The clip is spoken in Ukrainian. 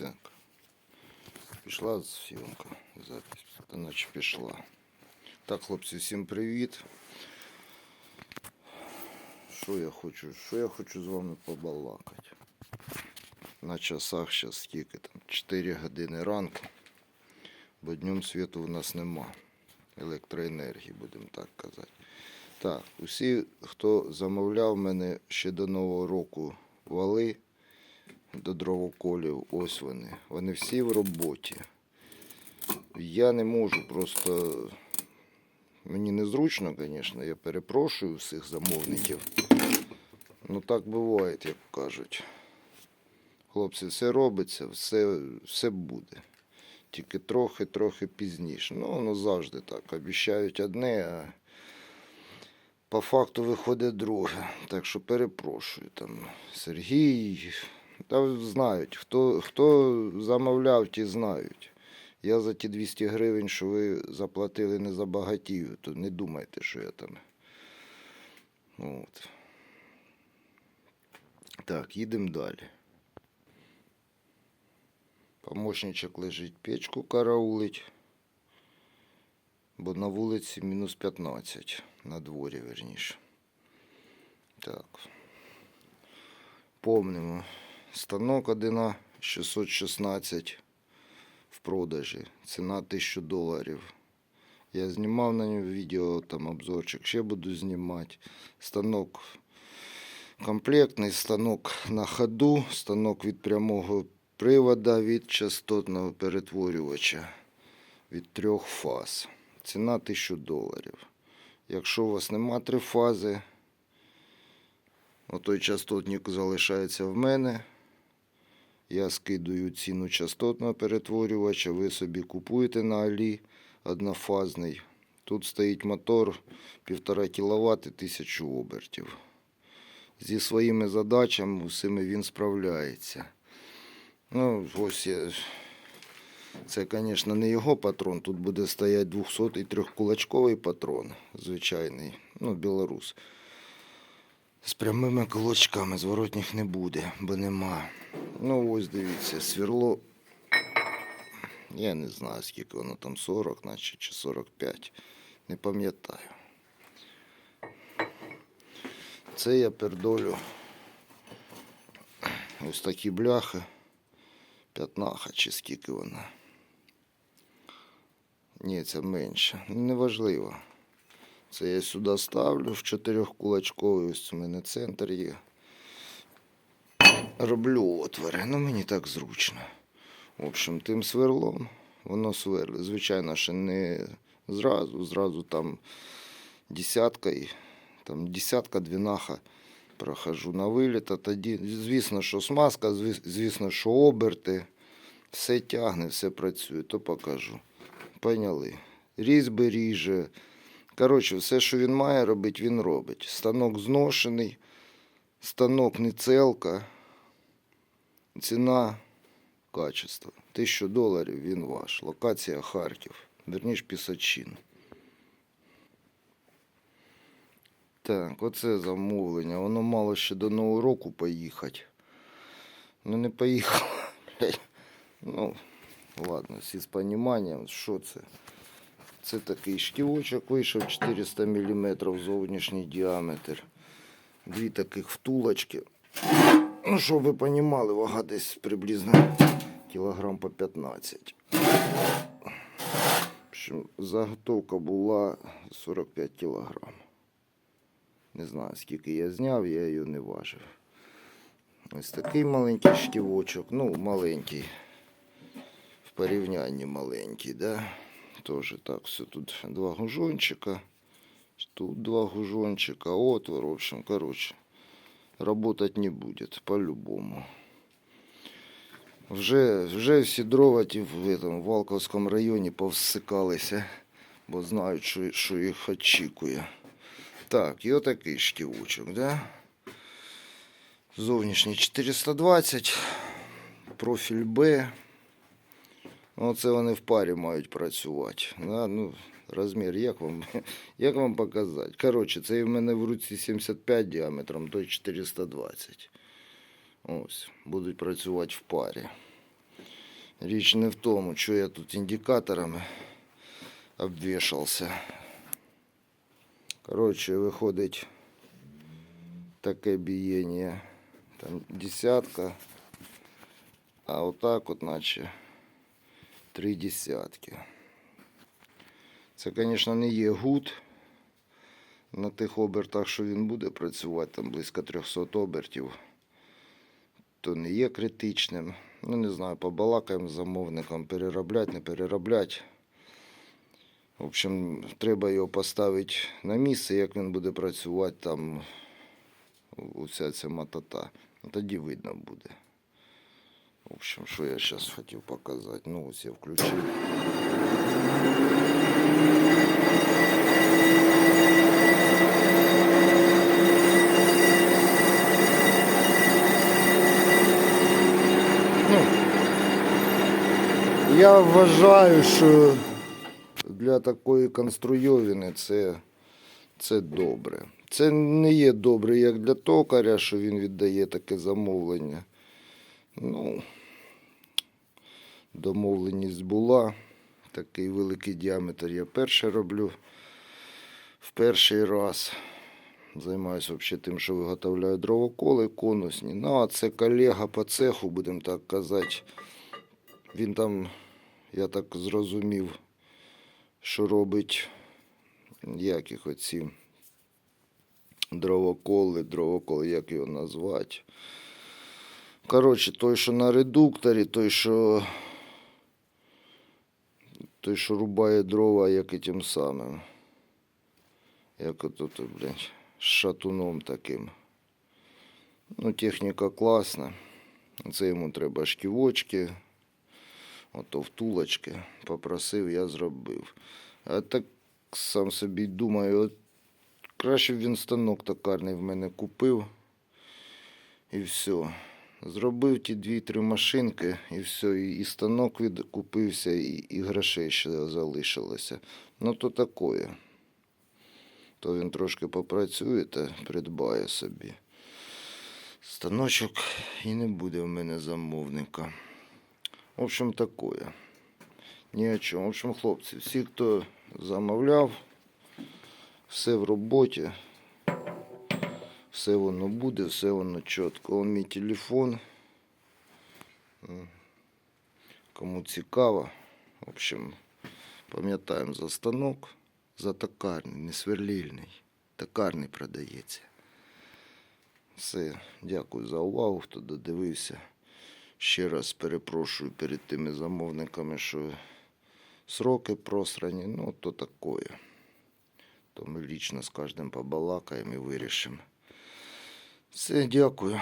Так. Пішла зйомка. Запись. Та наче пішла. Так, хлопці, всім привіт. Що я хочу? Що я хочу з вами побалакати? На часах зараз скільки там? 4 години ранку. Бо днем світу в нас нема. Електроенергії, будемо так казати. Так, усі, хто замовляв мене ще до Нового року вали до дровоколів, ось вони. Вони всі в роботі. Я не можу просто. Мені незручно, звісно, я перепрошую всіх замовників. Ну так буває, як кажуть. Хлопці, все робиться, все, все буде. Тільки трохи-трохи пізніше. Ну, воно завжди так. Обіщають одне, а по факту виходить друге. Так що перепрошую. Там Сергій. Та знають, хто, хто замовляв, ті знають. Я за ті 200 гривень, що ви заплатили не за багатію, то не думайте, що я там. От. Так, їдемо далі. Помощничок лежить печку караулить. Бо на вулиці мінус 15. На дворі, верніше. Так. Помнимо. Станок 1 616 в продажі. Ціна 1000 доларів. Я знімав на ньому відео, там обзорчик, ще буду знімати. Станок комплектний, станок на ходу, станок від прямого привода від частотного перетворювача від трьох фаз. Ціна 1000 доларів. Якщо у вас нема три фази, отой частотник залишається в мене. Я скидую ціну частотного перетворювача, ви собі купуєте на Алі однофазний. Тут стоїть мотор 1,5 кВт і 1000 обертів. Зі своїми задачами усіми він справляється. Ну, ось я... Це, звісно, не його патрон. Тут буде стояти 200 і трьохкулачковий патрон, звичайний, ну, білорус. З прямими кулачками, зворотніх не буде, бо нема. Ну, ось дивіться, сверло. Я не знаю, скільки воно там 40, наче чи 45. Не пам'ятаю. Це я пердолю. Ось такі бляхи. П'ятнаха чи скільки вона. Ні, це менше. Неважливо. Це я сюди ставлю в чотирьохкулачковий, ось у мене центр є. Роблю отвори. Ну мені так зручно. В общем, тим сверлом воно сверлить. Звичайно, ще не зразу, зразу там десятка і там десятка двінаха прохожу на виліт, а тоді, звісно, що смазка, звісно, що оберти, все тягне, все працює, то покажу. Поняли. Різьби ріже. Коротше, все, що він має робити, він робить. Станок зношений, станок не целка, ціна, качество. Тисячу доларів він ваш. Локація Харків. Верніш Пісачин. Так, оце замовлення. Воно мало ще до Нового року поїхати. Ну не поїхало. Ну, ладно, всі з поніманням, що це? Це такий шківочок вийшов 400 мм зовнішній діаметр. Дві таких втулочки. Ну, щоб ви розуміли, вага десь приблизно кілограм по 15. В общем, заготовка була 45 кілограм. Не знаю, скільки я зняв, я її не важив. Ось такий маленький шківочок. Ну, маленький. В порівнянні маленький, да? Тоже так, все тут два гужончика. Тут два гужончика. Отвор, в общем, короче. Работать не будет, по-любому. Вже, вже всі дрова в этом Валковському районі повсикалися, бо знають, що, що їх очікує. Так, і отакий шківочок, да? Зовнішній 420, профіль Б. Оце вони в парі мають працювати. Да? Ну, розмір, як вам, як вам показати? Коротше, це в мене в руці 75 діаметром, той 420. Ось, будуть працювати в парі. Річ не в тому, що я тут індикаторами обвішався. Коротше, виходить таке бієння. Там десятка, а отак от наче Три десятки. Це, звісно, не є гуд на тих обертах, що він буде працювати, там близько 300 обертів, то не є критичним. Ну, не знаю, побалакаємо з замовником, переробляти, не переробляти. В общем, треба його поставити на місце, як він буде працювати там уся ця мотота. Тоді видно буде. В общем, що я зараз хотів показати. Ну, ось я включив. Ну, я вважаю, що для такої конструйовини це, це добре. Це не є добре як для токаря, що він віддає таке замовлення. Ну, домовленість була. Такий великий діаметр я перше роблю в перший раз. Займаюся взагалі тим, що виготовляю дровоколи конусні. Ну, а це колега по цеху, будемо так казати. Він там, я так зрозумів, що робить як їх оці дровоколи, дровоколи, як його назвати. Коротше, той, що на редукторі, той, що той, що рубає дрова, як і тим самим. Як ото, блядь, з шатуном таким. Ну, техніка класна. Це йому треба шківочки, ото втулочки. Попросив, я зробив. А так сам собі думаю, от краще б він станок токарний в мене купив. І все. Зробив ті дві-три машинки, і все, і, станок відкупився, і, і грошей ще залишилося. Ну то такое. То він трошки попрацює та придбає собі. Станочок і не буде в мене замовника. В общем, такое. Ні о чому. В общем, хлопці, всі, хто замовляв, все в роботі. Все воно буде, все воно чітко. Он мій телефон. Кому цікаво. В общем, пам'ятаємо за станок, за токарний, не сверлильний. Токарний продається. Все, дякую за увагу, хто додивився. Ще раз перепрошую перед тими замовниками, що сроки просрані, ну то такое. То ми лічно з кожним побалакаємо і вирішимо. Все, дякую.